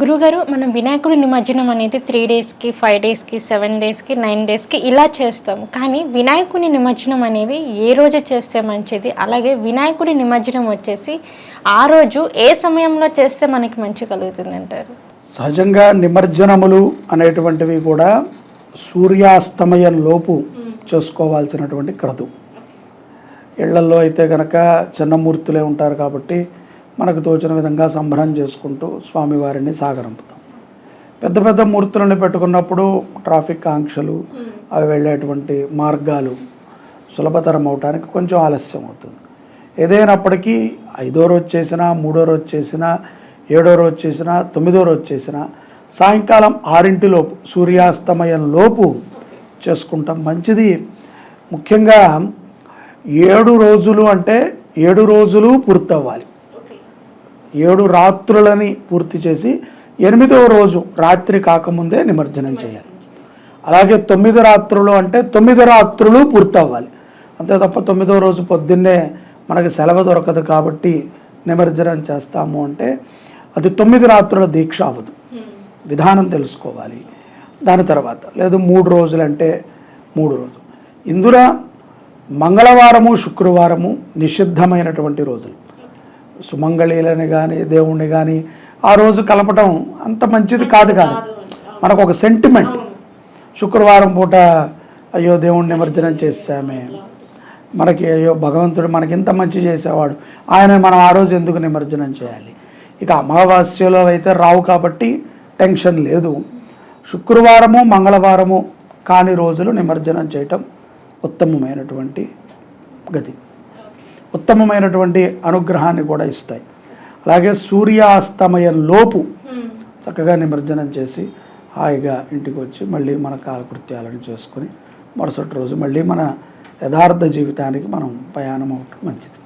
గురుగారు మనం వినాయకుడి నిమజ్జనం అనేది త్రీ డేస్కి ఫైవ్ డేస్కి సెవెన్ డేస్కి నైన్ డేస్కి ఇలా చేస్తాం. కానీ వినాయకుడి నిమజ్జనం అనేది ఏ రోజు చేస్తే మంచిది? అలాగే వినాయకుడి నిమజ్జనం వచ్చేసి ఆ రోజు ఏ సమయంలో చేస్తే మనకి మంచి కలుగుతుంది అంటారు? సహజంగా నిమజ్జనములు అనేటువంటివి కూడా సూర్యాస్తమయం లోపు చేసుకోవాల్సినటువంటి క్రతు ఇళ్ళల్లో అయితే కనుక చిన్న మూర్తులే ఉంటారు కాబట్టి మనకు తోచిన విధంగా సంబరం చేసుకుంటూ స్వామివారిని సాగరంపుతాం. పెద్ద పెద్ద మూర్తులను పెట్టుకున్నప్పుడు ట్రాఫిక్ ఆంక్షలు అవి వెళ్ళేటువంటి మార్గాలు సులభతరం అవటానికి కొంచెం ఆలస్యం అవుతుంది. ఏదైనప్పటికీ ఐదో రోజు చేసినా మూడో రోజు చేసినా ఏడో రోజు చేసినా తొమ్మిదో రోజు చేసినా సాయంకాలం ఆరింటిలోపు సూర్యాస్తమయం లోపు చేసుకుంటాం. మంచిది. ముఖ్యంగా ఏడు రోజులు అంటే ఏడు రోజులు పూర్తవ్వాలి. ఏడు రాత్రులని పూర్తి చేసి ఎనిమిదవ రోజు రాత్రి కాకముందే నిమజ్జనం చేయాలి. అలాగే తొమ్మిది రాత్రులు అంటే తొమ్మిది రాత్రులు పూర్తవ్వాలి. అంతే తప్ప తొమ్మిదవ రోజు పొద్దున్నే మనకి సెలవు దొరకదు కాబట్టి నిమజ్జనం చేస్తాము అంటే అది తొమ్మిది రాత్రుల దీక్ష అవ్వదు. విధానం తెలుసుకోవాలి. దాని తర్వాత లేదు మూడు రోజులు అంటే మూడు రోజులు. ఇందులో మంగళవారము శుక్రవారము నిషిద్ధమైనటువంటి రోజులు. సుమంగళీలని కానీ దేవుణ్ణి కానీ ఆ రోజు కలపటం అంత మంచిది కాదు కాదు. మనకు ఒక సెంటిమెంట్ శుక్రవారం పూట అయ్యో దేవుణ్ణి నిమజ్జనం చేసామే మనకి అయ్యో భగవంతుడు మనకి ఇంత మంచి చేసేవాడు. ఆయన మనం ఆ రోజు ఎందుకు నిమజ్జనం చేయాలి? ఇక అమావాస్యలో అయితే రావు కాబట్టి టెన్షన్ లేదు. శుక్రవారము మంగళవారము కాని రోజులు నిమజ్జనం చేయటం ఉత్తమమైనటువంటి గతి ఉత్తమమైనటువంటి అనుగ్రహాన్ని కూడా ఇస్తాయి. అలాగే సూర్యాస్తమయం లోపు చక్కగా నిమజ్జనం చేసి హాయిగా ఇంటికి వచ్చి మళ్ళీ మన కాలకృత్యాలను చేసుకొని మరుసటి రోజు మళ్ళీ మన యథార్థ జీవితానికి మనం ప్రయాణం అవటం మంచిది.